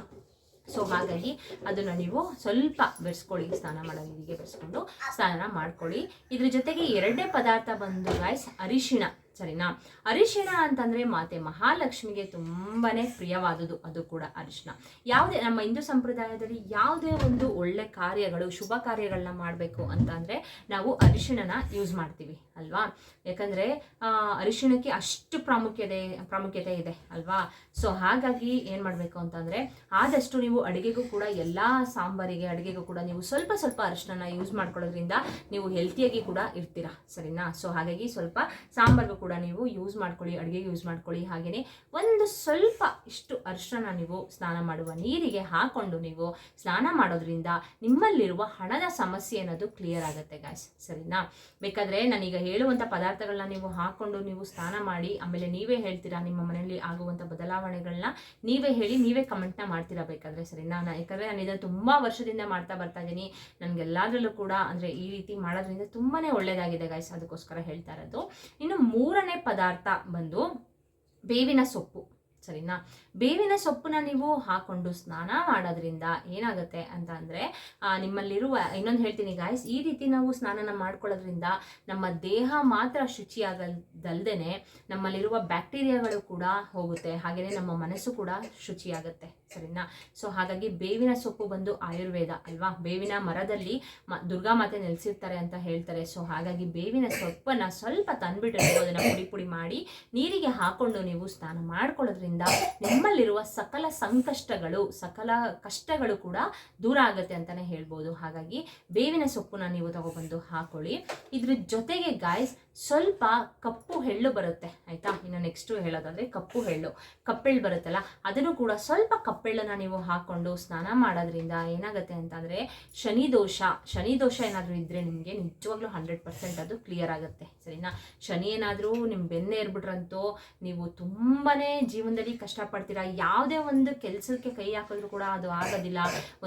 ಸೊ ಹಾಗಾಗಿ ಅದನ್ನು ನೀವು ಸ್ವಲ್ಪ ಬೆರೆಸ್ಕೊಳ್ಳಿ, ಸ್ನಾನ ಮಾಡೋ ನೀರಿಗೆ ಬೆರೆಸ್ಕೊಂಡು ಸ್ನಾನ ಮಾಡ್ಕೊಳ್ಳಿ. ಇದ್ರ ಜೊತೆಗೆ ಎರಡನೇ ಪದಾರ್ಥ ಬಂದು ಗಾಯ್ಸ್ ಅರಿಶಿಣ, ಸರಿನಾ? ಅರಿಶಿಣ ಅಂತಂದ್ರೆ ಮಾತೆ ಮಹಾಲಕ್ಷ್ಮಿಗೆ ತುಂಬಾನೇ ಪ್ರಿಯವಾದುದು ಅದು ಕೂಡ ಅರಿಶಿಣ. ಯಾವುದೇ ನಮ್ಮ ಹಿಂದೂ ಸಂಪ್ರದಾಯದಲ್ಲಿ ಯಾವುದೇ ಒಂದು ಒಳ್ಳೆ ಕಾರ್ಯಗಳು, ಶುಭ ಕಾರ್ಯಗಳನ್ನ ಮಾಡಬೇಕು ಅಂತಂದ್ರೆ ನಾವು ಅರಿಶಿಣನ ಯೂಸ್ ಮಾಡ್ತೀವಿ. ಅಲ್ವಾ? ಯಾಕಂದ್ರೆ ಅರಿಶಿಣಕ್ಕೆ ಅಷ್ಟು ಪ್ರಾಮುಖ್ಯತೆ ಪ್ರಾಮುಖ್ಯತೆ ಇದೆ, ಅಲ್ವಾ? ಸೊ ಹಾಗಾಗಿ ಏನು ಮಾಡಬೇಕು ಅಂತಂದರೆ, ಆದಷ್ಟು ನೀವು ಅಡುಗೆಗೂ ಕೂಡ ಎಲ್ಲಾ ಸಾಂಬಾರಿಗೆ, ಅಡುಗೆಗೂ ಕೂಡ ನೀವು ಸ್ವಲ್ಪ ಸ್ವಲ್ಪ ಅರಿಶಿನ ಯೂಸ್ ಮಾಡ್ಕೊಳ್ಳೋದ್ರಿಂದ ನೀವು ಹೆಲ್ತಿಯಾಗಿ ಕೂಡ ಇರ್ತೀರಾ, ಸರಿನಾ? ಸೊ ಹಾಗಾಗಿ ಸ್ವಲ್ಪ ಸಾಂಬಾರ್ಗೂ ಕೂಡ ನೀವು ಯೂಸ್ ಮಾಡ್ಕೊಳ್ಳಿ ಅಡುಗೆಗೆ ಯೂಸ್ ಮಾಡ್ಕೊಳ್ಳಿ. ಹಾಗೆಯೇ ಒಂದು ಸ್ವಲ್ಪ ಇಷ್ಟು ಅರಿಶಿನ ನೀವು ಸ್ನಾನ ಮಾಡುವ ನೀರಿಗೆ ಹಾಕೊಂಡು ನೀವು ಸ್ನಾನ ಮಾಡೋದ್ರಿಂದ ನಿಮ್ಮಲ್ಲಿರುವ ಹಣದ ಸಮಸ್ಯೆ ಅನ್ನೋದು ಕ್ಲಿಯರ್ ಆಗುತ್ತೆ ಗಾಯ್ಸ್ ಸರಿನಾ? ಬೇಕಾದ್ರೆ ನಾನೀಗ ಹೇಳುವಂಥ ಪದಾರ್ಥಗಳನ್ನ ನೀವು ಹಾಕೊಂಡು ನೀವು ಸ್ನಾನ ಮಾಡಿ, ಆಮೇಲೆ ನೀವೇ ಹೇಳ್ತೀರಾ ನಿಮ್ಮ ಮನೆಯಲ್ಲಿ ಆಗುವಂಥ ಬದಲಾವಣೆಗಳನ್ನ ನೀವೇ ಹೇಳಿ, ನೀವೇ ಕಮೆಂಟ್ನ ಮಾಡ್ತೀರಾ ಬೇಕಾದ್ರೆ? ಸರಿನಾ ನಾನು ಯಾಕಂದ್ರೆ ನಾನು ಇದನ್ನು ತುಂಬಾ ವರ್ಷದಿಂದ ಮಾಡ್ತಾ ಬರ್ತಾ ಇದ್ದೀನಿ. ನನಗೆಲ್ಲದರಲ್ಲೂ ಕೂಡ ಅಂದ್ರೆ ಈ ರೀತಿ ಮಾಡೋದ್ರಿಂದ ತುಂಬಾನೇ ಒಳ್ಳೇದಾಗಿದೆ ಗಾಯ್ಸ್ ಅದಕ್ಕೋಸ್ಕರ ಹೇಳ್ತಾ ಇರೋದು. ಇನ್ನು ಮೂರನೇ ಪದಾರ್ಥ ಬಂದು ಬೇವಿನ ಸೊಪ್ಪು. ಸರಿನಾ? ಬೇವಿನ ಸೊಪ್ಪನ್ನ ನೀವು ಹಾಕೊಂಡು ಸ್ನಾನ ಮಾಡೋದ್ರಿಂದ ಏನಾಗುತ್ತೆ ಅಂತ ಅಂದ್ರೆ ನಿಮ್ಮಲ್ಲಿರುವ, ಇನ್ನೊಂದು ಹೇಳ್ತೀನಿ ಗಾಯ್ಸ್ ಈ ರೀತಿ ನಾವು ಸ್ನಾನನ ಮಾಡ್ಕೊಳ್ಳೋದ್ರಿಂದ ನಮ್ಮ ದೇಹ ಮಾತ್ರ ಶುಚಿಯಾಗದಲ್ದೇನೆ ನಮ್ಮಲ್ಲಿರುವ ಬ್ಯಾಕ್ಟೀರಿಯಾಗಳು ಕೂಡ ಹೋಗುತ್ತೆ, ಹಾಗೇನೆ ನಮ್ಮ ಮನಸ್ಸು ಕೂಡ ಶುಚಿಯಾಗುತ್ತೆ, ಸರಿನಾ? ಸೊ ಹಾಗಾಗಿ ಬೇವಿನ ಸೊಪ್ಪು ಬಂದು ಆಯುರ್ವೇದ ಅಲ್ವಾ? ಬೇವಿನ ಮರದಲ್ಲಿ ದುರ್ಗಾ ಮಾತೆ ನೆಲೆಸಿರ್ತಾರೆ ಅಂತ ಹೇಳ್ತಾರೆ ಸೊ ಹಾಗಾಗಿ ಬೇವಿನ ಸೊಪ್ಪನ್ನ ಸ್ವಲ್ಪ ತಂದ್ಬಿಟ್ಟು ಅದನ್ನ ಪುಡಿ ಪುಡಿ ಮಾಡಿ ನೀರಿಗೆ ಹಾಕೊಂಡು ನೀವು ಸ್ನಾನ ಮಾಡ್ಕೊಳ್ಳೋದ್ರಿಂದ ನಿಮ್ಮಲ್ಲಿರುವ ಸಕಲ ಸಂಕಷ್ಟಗಳು, ಸಕಲ ಕಷ್ಟಗಳು ಕೂಡ ದೂರ ಆಗುತ್ತೆ ಅಂತಾನೆ ಹೇಳ್ಬೋದು. ಹಾಗಾಗಿ ಬೇವಿನ ಸೊಪ್ಪನ್ನ ನೀವು ತಗೊಬಂದು ಹಾಕೊಳ್ಳಿ. ಇದ್ರ ಜೊತೆಗೆ ಗಾಯ್ಸ್ ಸ್ವಲ್ಪ ಕಪ್ಪು ಎಳ್ಳು ಬರುತ್ತೆ, ಆಯ್ತಾ? ಇನ್ನು ನೆಕ್ಸ್ಟ್ ಹೇಳೋದಾದ್ರೆ ಕಪ್ಪು ಎಳ್ಳು. ಕಪ್ಪೆಳ್ಳು ಬರುತ್ತಲ್ಲ, ಅದನ್ನು ಕೂಡ ಸ್ವಲ್ಪ ಕಪ್ಪೆಳ್ಳನ್ನ ನೀವು ಹಾಕೊಂಡು ಸ್ನಾನ ಮಾಡೋದ್ರಿಂದ ಏನಾಗುತ್ತೆ ಅಂತಂದರೆ ಶನಿ ದೋಷ ಶನಿ ದೋಷ ಏನಾದರೂ ಇದ್ದರೆ ನಿಮಗೆ ನಿಜವಾಗ್ಲೂ ಹಂಡ್ರೆಡ್ ಪರ್ಸೆಂಟ್ ಅದು ಕ್ಲಿಯರ್ ಆಗುತ್ತೆ, ಸರಿನಾ? ಶನಿ ಏನಾದರೂ ನಿಮ್ಮ ಬೆನ್ನೆ ಇರ್ಬಿಟ್ರಂತೂ ನೀವು ತುಂಬಾನೇ ಜೀವನದಲ್ಲಿ ಕಷ್ಟಪಡ್ತೀರಾ? ಯಾವುದೇ ಒಂದು ಕೆಲಸಕ್ಕೆ ಕೈ ಹಾಕಿದ್ರು ಕೂಡ ಅದು ಆಗೋದಿಲ್ಲ.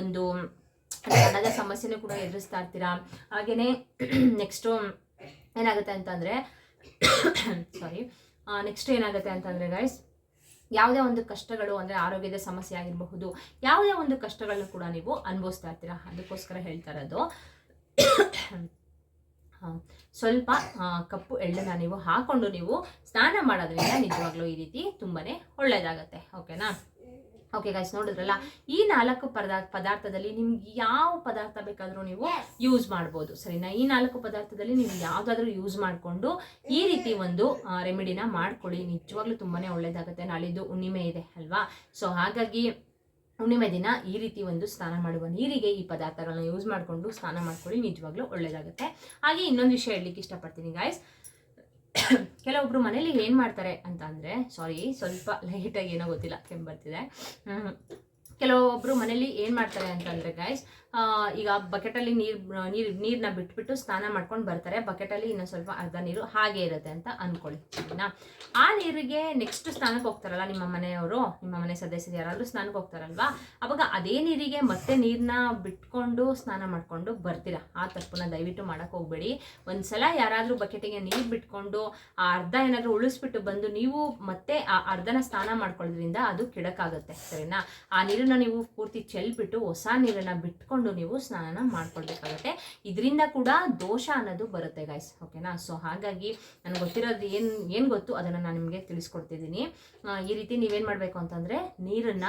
ಒಂದು ಹಣದ ಸಮಸ್ಯೆನೂ ಕೂಡ ಎದುರಿಸ್ತಾ ಇರ್ತೀರಾ? ಹಾಗೆಯೇ ನೆಕ್ಸ್ಟು ಏನಾಗುತ್ತೆ ಅಂತಂದರೆ ಸಾರಿ ನೆಕ್ಸ್ಟ್ ಏನಾಗುತ್ತೆ ಅಂತಂದರೆ ಗೈಸ್ ಯಾವುದೇ ಒಂದು ಕಷ್ಟಗಳು ಅಂದರೆ ಆರೋಗ್ಯದ ಸಮಸ್ಯೆ ಆಗಿರಬಹುದು, ಯಾವುದೇ ಒಂದು ಕಷ್ಟಗಳನ್ನು ಕೂಡ ನೀವು ಅನುಭವಿಸ್ತಾ ಇರ್ತೀರಾ? ಅದಕ್ಕೋಸ್ಕರ ಹೇಳ್ತಾ ಇರೋದು ಸ್ವಲ್ಪ ಕಪ್ಪು ಎಳ್ಳನ್ನ ನೀವು ಹಾಕೊಂಡು ನೀವು ಸ್ನಾನ ಮಾಡೋದ್ರಿಂದ ನಿಜವಾಗ್ಲೂ ಈ ರೀತಿ ತುಂಬಾನೇ ಒಳ್ಳೇದಾಗತ್ತೆ. ಓಕೆನಾ ಓಕೆ ಗೈಸ್ ನೋಡಿದ್ರಲ್ಲ? ಈ ನಾಲ್ಕು ಪದಾರ್ಥ ಪದಾರ್ಥದಲ್ಲಿ ನಿಮ್ಗೆ ಯಾವ ಪದಾರ್ಥ ಬೇಕಾದರೂ ನೀವು ಯೂಸ್ ಮಾಡ್ಬೋದು. ಸರಿನಾ? ಈ ನಾಲ್ಕು ಪದಾರ್ಥದಲ್ಲಿ ನೀವು ಯಾವುದಾದ್ರೂ ಯೂಸ್ ಮಾಡಿಕೊಂಡು ಈ ರೀತಿ ಒಂದು ರೆಮಿಡಿನ ಮಾಡ್ಕೊಳ್ಳಿ. ನಿಜವಾಗ್ಲೂ ತುಂಬಾನೇ ಒಳ್ಳೇದಾಗುತ್ತೆ. ನಾಳಿದ್ದು ಹುಣ್ಣಿಮೆ ಇದೆ ಅಲ್ವಾ? ಸೊ ಹಾಗಾಗಿ ಹುಣ್ಣಿಮೆ ದಿನ ಈ ರೀತಿ ಒಂದು ಸ್ನಾನ ಮಾಡುವ ನೀರಿಗೆ ಈ ಪದಾರ್ಥಗಳನ್ನ ಯೂಸ್ ಮಾಡಿಕೊಂಡು ಸ್ನಾನ ಮಾಡ್ಕೊಳ್ಳಿ. ನಿಜವಾಗ್ಲೂ ಒಳ್ಳೇದಾಗುತ್ತೆ. ಹಾಗೆ ಇನ್ನೊಂದು ವಿಷಯ ಹೇಳಲಿಕ್ಕೆ ಇಷ್ಟಪಡ್ತೀನಿ ಗಾಯ್ಸ್ ಕೆಲವೊಬ್ರು ಮನೇಲಿ ಏನು ಮಾಡ್ತಾರೆ ಅಂತ ಅಂದರೆ ಸಾರಿ ಸ್ವಲ್ಪ ಲೈಟಾಗಿ ಏನೋ ಗೊತ್ತಿಲ್ಲ ಕೆಮ್ಮು ಬರ್ತಿದೆ. ಹ್ಮ್. ಕೆಲವೊಬ್ರು ಮನೇಲಿ ಏನು ಮಾಡ್ತಾರೆ ಅಂತಂದ್ರೆ ಗಾಯ್ಸ್ ಈಗ ಬಕೆಟಲ್ಲಿ ನೀರು, ನೀರ್ ನೀರನ್ನ ಬಿಟ್ಬಿಟ್ಟು ಸ್ನಾನ ಮಾಡ್ಕೊಂಡು ಬರ್ತಾರೆ. ಬಕೆಟಲ್ಲಿ ಇನ್ನೊಂದು ಸ್ವಲ್ಪ ಅರ್ಧ ನೀರು ಹಾಗೆ ಇರುತ್ತೆ ಅಂತ ಅನ್ಕೊಳ್ಳಿ, ಸರಿನಾ? ಆ ನೀರಿಗೆ ನೆಕ್ಸ್ಟ್ ಸ್ನಾನಕ್ಕೆ ಹೋಗ್ತಾರಲ್ಲ ನಿಮ್ಮ ಮನೆಯವರು, ನಿಮ್ಮ ಮನೆ ಸದಸ್ಯರು ಯಾರಾದರೂ ಸ್ನಾನಕ್ಕೆ ಹೋಗ್ತಾರಲ್ವಾ? ಅವಾಗ ಅದೇ ನೀರಿಗೆ ಮತ್ತೆ ನೀರನ್ನ ಬಿಟ್ಕೊಂಡು ಸ್ನಾನ ಮಾಡ್ಕೊಂಡು ಬರ್ತೀರಾ. ಆ ತಪ್ಪನ್ನ ದಯವಿಟ್ಟು ಮಾಡೋಕ್ಕೆ ಹೋಗಬೇಡಿ. ಒಂದು ಸಲ ಯಾರಾದರೂ ಬಕೆಟಿಗೆ ನೀರು ಬಿಟ್ಕೊಂಡು ಆ ಅರ್ಧ ಏನಾದರೂ ಉಳಿಸ್ಬಿಟ್ಟು ಬಂದು ನೀವು ಮತ್ತೆ ಆ ಅರ್ಧನ ಸ್ನಾನ ಮಾಡ್ಕೊಳ್ಳೋದ್ರಿಂದ ಅದು ಕೆಡಕಾಗುತ್ತೆ, ಸರಿನಾ? ಆ ನೀರನ್ನ ನೀವು ಪೂರ್ತಿ ಚೆಲ್ಬಿಟ್ಟು ಹೊಸ ನೀರನ್ನ ಬಿಟ್ಕೊಂಡು ನೀವು ಸ್ನಾನ ಮಾಡ್ಕೊಳ್ಬೇಕಾಗುತ್ತೆ. ಇದರಿಂದ ಕೂಡ ದೋಷ ಅನ್ನೋದು ಬರುತ್ತೆ ಗೈಸ್ ಓಕೆನಾ ಸೊ ಹಾಗಾಗಿ ನನಗೆ ಗೊತ್ತಿರೋದು ಏನು ಏನು ಗೊತ್ತು ಅದನ್ನು ನಾನು ನಿಮಗೆ ತಿಳಿಸ್ಕೊಡ್ತಿದ್ದೀನಿ. ಈ ರೀತಿ ನೀವೇನು ಮಾಡಬೇಕು ಅಂತಂದರೆ ನೀರನ್ನ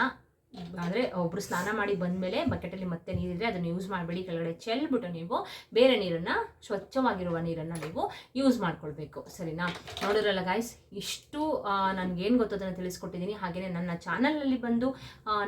ಅಂದರೆ ಒಬ್ರು ಸ್ನಾನ ಮಾಡಿ ಬಂದಮೇಲೆ ಬಕೆಟಲ್ಲಿ ಮತ್ತೆ ನೀರಿದ್ರೆ ಅದನ್ನು ಯೂಸ್ ಮಾಡಬೇಡಿ. ಕೆಳಗಡೆ ಚೆಲ್ಬಿಟ್ಟು ನೀವು ಬೇರೆ ನೀರನ್ನು, ಸ್ವಚ್ಛವಾಗಿರುವ ನೀರನ್ನು ನೀವು ಯೂಸ್ ಮಾಡ್ಕೊಳ್ಬೇಕು. ಸರಿನಾ? ನೋಡಿದ್ರಲ್ಲ ಗಾಯ್ಸ್ ಇಷ್ಟು ನನಗೇನು ಗೊತ್ತೋ ಅದನ್ನು ತಿಳಿಸ್ಕೊಟ್ಟಿದ್ದೀನಿ. ಹಾಗೆಯೇ ನನ್ನ ಚಾನಲಲ್ಲಿ ಬಂದು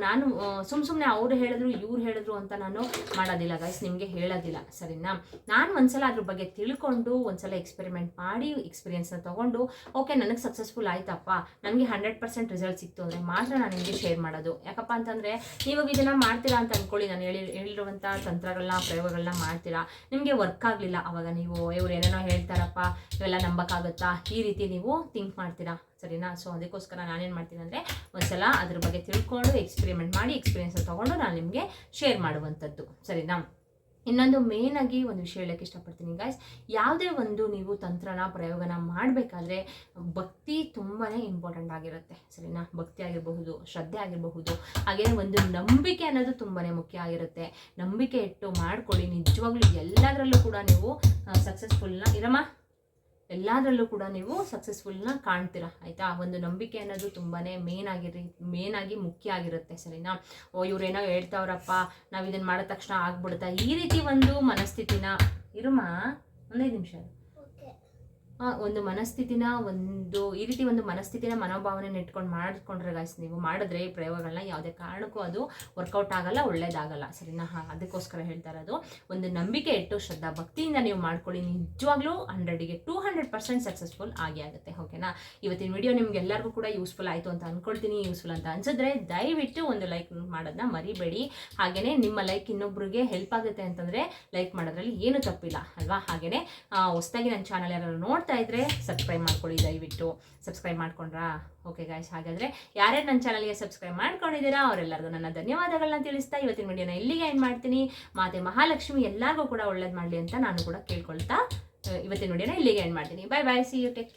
ನಾನು ಸುಮ್ಮ ಸುಮ್ಮನೆ ಅವ್ರು ಹೇಳಿದ್ರು, ಇವ್ರು ಹೇಳಿದ್ರು ಅಂತ ನಾನು ಮಾಡೋದಿಲ್ಲ ಗಾಯ್ಸ್ ನಿಮಗೆ ಹೇಳೋದಿಲ್ಲ. ಸರಿನಾ? ನಾನು ಒಂದ್ಸಲ ಅದ್ರ ಬಗ್ಗೆ ತಿಳ್ಕೊಂಡು, ಒಂದ್ಸಲ ಎಕ್ಸ್ಪೆರಿಮೆಂಟ್ ಮಾಡಿ ಎಕ್ಸ್ಪೀರಿಯೆನ್ಸ್ನ ತೊಗೊಂಡು ಓಕೆ ನನಗೆ ಸಕ್ಸಸ್ಫುಲ್ ಆಯ್ತಪ್ಪ. ನನಗೆ ಹಂಡ್ರೆಡ್ ಪರ್ಸೆಂಟ್ ರಿಸಲ್ಟ್ ಸಿಕ್ತು ಅಂದರೆ ಮಾತ್ರ ನಾನು ನಿಮಗೆ ಶೇರ್ ಮಾಡೋದು. ಯಾಕಪ್ಪ ಅಂತಂದರೆ ನೀವು ಇದನ್ನ ಮಾಡ್ತೀರಾ ಅಂತ ಅನ್ಕೊಳ್ಳಿ. ನಾನು ಹೇಳಿ ಹೇಳಿರುವಂಥ ತಂತ್ರಗಳನ್ನ, ಪ್ರಯೋಗಗಳನ್ನ ಮಾಡ್ತೀರಾ? ನಿಮಗೆ ವರ್ಕ್ ಆಗಲಿಲ್ಲ. ಅವಾಗ ನೀವು, ಇವ್ರು ಏನೇನೋ ಹೇಳ್ತಾರಪ್ಪ, ಇವೆಲ್ಲ ನಂಬಕ್ಕಾಗುತ್ತಾ? ಈ ರೀತಿ ನೀವು ಥಿಂಕ್ ಮಾಡ್ತೀರಾ? ಸರಿನಾ? ಸೊ ಅದಕ್ಕೋಸ್ಕರ ನಾನೇನು ಮಾಡ್ತೀನಿ ಅಂದರೆ, ಒಂದ್ಸಲ ಅದ್ರ ಬಗ್ಗೆ ತಿಳ್ಕೊಂಡು ಎಕ್ಸ್ಪೆರಿಮೆಂಟ್ ಮಾಡಿ ಎಕ್ಸ್ಪೀರಿಯನ್ಸ್ ತೊಗೊಂಡು ನಾನು ನಿಮಗೆ ಶೇರ್ ಮಾಡುವಂಥದ್ದು ಸರಿನಾ? ಇನ್ನೊಂದು ಮೇನ್ ಆಗಿ ಒಂದು ವಿಷಯ ಹೇಳೋಕ್ಕೆ ಇಷ್ಟಪಡ್ತೀನಿ ಗಾಯ್ಸ್ ಯಾವುದೇ ಒಂದು ನೀವು ತಂತ್ರನ ಪ್ರಯೋಗನ ಮಾಡಬೇಕಾದ್ರೆ ಭಕ್ತಿ ತುಂಬಾ ಇಂಪಾರ್ಟೆಂಟ್ ಆಗಿರುತ್ತೆ. ಸರಿನಾ? ಭಕ್ತಿ ಆಗಿರಬಹುದು, ಶ್ರದ್ಧೆ ಆಗಿರಬಹುದು ಹಾಗೆ ಒಂದು ನಂಬಿಕೆ ಅನ್ನೋದು ತುಂಬಾ ಮುಖ್ಯ ಆಗಿರುತ್ತೆ. ನಂಬಿಕೆ ಇಟ್ಟು ಮಾಡ್ಕೊಳ್ಳಿ, ನಿಜವಾಗ್ಲೂ ಎಲ್ಲದರಲ್ಲೂ ಕೂಡ ನೀವು ಸಕ್ಸಸ್ಫುಲ್ನ ಇರಮ್ಮ. ಎಲ್ಲದರಲ್ಲೂ ಕೂಡ ನೀವು ಸಕ್ಸಸ್ಫುಲ್ನ ಕಾಣ್ತೀರಾ, ಆಯಿತಾ? ಒಂದು ನಂಬಿಕೆ ಅನ್ನೋದು ತುಂಬಾ ಮೇನ್ ಆಗಿರಿ ಮೇನ್ ಆಗಿ ಮುಖ್ಯ ಆಗಿರುತ್ತೆ, ಸರಿನಾ? ಓ ಇವ್ರೇನೋ ಹೇಳ್ತಾವ್ರಪ್ಪ, ನಾವು ಇದನ್ನು ಮಾಡಿದ ತಕ್ಷಣ ಆಗ್ಬಿಡುತ್ತಾ? ಈ ರೀತಿ ಒಂದು ಮನಸ್ಥಿತಿನ, ಇರುಮಾ? ಒಂದೈದು ನಿಮಿಷ. ಒಂದು ಮನಸ್ಥಿತಿನ ಒಂದು, ಈ ರೀತಿ ಒಂದು ಮನಸ್ಥಿತಿನ ಮನೋಭಾವನೆ ಇಟ್ಕೊಂಡು ಮಾಡಿಕೊಂಡ್ರೆ ಗಾಯ್ಸ್ ನೀವು ಮಾಡಿದ್ರೆ ಈ ಪ್ರಯೋಗಗಳನ್ನ ಯಾವುದೇ ಕಾರಣಕ್ಕೂ ಅದು ವರ್ಕೌಟ್ ಆಗಲ್ಲ, ಒಳ್ಳೇದಾಗಲ್ಲ. ಸರಿನಾ? ಅದಕ್ಕೋಸ್ಕರ ಹೇಳ್ತಾ ಇರೋದು. ಒಂದು ನಂಬಿಕೆ ಇಟ್ಟು ಶ್ರದ್ಧಾ ಭಕ್ತಿಯಿಂದ ನೀವು ಮಾಡ್ಕೊಳ್ಳಿ. ನಿಜವಾಗ್ಲೂ ಹಂಡ್ರೆಡಿಗೆ ಟೂ ಹಂಡ್ರೆಡ್ ಪರ್ಸೆಂಟ್ ಸಕ್ಸಸ್ಫುಲ್ ಆಗಿ ಆಗುತ್ತೆ. ಓಕೆನಾ ಇವತ್ತಿನ ವಿಡಿಯೋ ನಿಮ್ಗೆ ಎಲ್ಲರಿಗೂ ಕೂಡ ಯೂಸ್ಫುಲ್ ಆಯಿತು ಅಂತ ಅನ್ಕೊಳ್ತೀನಿ. ಯೂಸ್ಫುಲ್ ಅಂತ ಅನ್ಸಿದ್ರೆ ದಯವಿಟ್ಟು ಒಂದು ಲೈಕ್ ಮಾಡೋದನ್ನ ಮರಿಬೇಡಿ. ಹಾಗೆಯೇ ನಿಮ್ಮ ಲೈಕ್ ಇನ್ನೊಬ್ರಿಗೆ ಹೆಲ್ಪ್ ಆಗುತ್ತೆ ಅಂತಂದರೆ ಲೈಕ್ ಮಾಡೋದ್ರಲ್ಲಿ ಏನು ತಪ್ಪಿಲ್ಲ, ಅಲ್ವಾ? ಹಾಗೆಯೇ ಹೊಸದಾಗಿ ನನ್ನ ಚಾನಲ್ ಯಾರು ನೋಡ್ತಾ ಇದ್ರೆ ಸಬ್ಸ್ಕ್ರೈಬ್ ಮಾಡ್ಕೊಳ್ಳಿ, ದಯವಿಟ್ಟು. ಸಬ್ಸ್ಕ್ರೈಬ್ ಮಾಡ್ಕೊಂಡ್ರಾ? ಓಕೆ ಗಾಯ್ಸ್ ಹಾಗಾದ್ರೆ ಯಾರ್ಯಾರು ನನ್ನ ಚಾನಲ್ಗೆ ಸಬ್ಸ್ಕ್ರೈಬ್ ಮಾಡ್ಕೊಂಡಿದ್ದೀರಾ, ಅವರೆಲ್ಲರಿಗೂ ನನ್ನ ಧನ್ಯವಾದಗಳನ್ನ ತಿಳಿಸ್ತಾ ಇವತ್ತಿನ ವಿಡಿಯೋನ ಇಲ್ಲಿಗೆ ಏನು ಮಾಡ್ತೀನಿ. ಮಾತೆ ಮಹಾಲಕ್ಷ್ಮಿ ಎಲ್ಲರಿಗೂ ಕೂಡ ಒಳ್ಳೇದು ಮಾಡಲಿ ಅಂತ ನಾನು ಕೂಡ ಕೇಳ್ಕೊಳ್ತಾ ಇವತ್ತಿನ ವಿಡಿಯೋನ ಇಲ್ಲಿಗೆ ಏನು ಮಾಡ್ತೀನಿ. Bye bye see you tech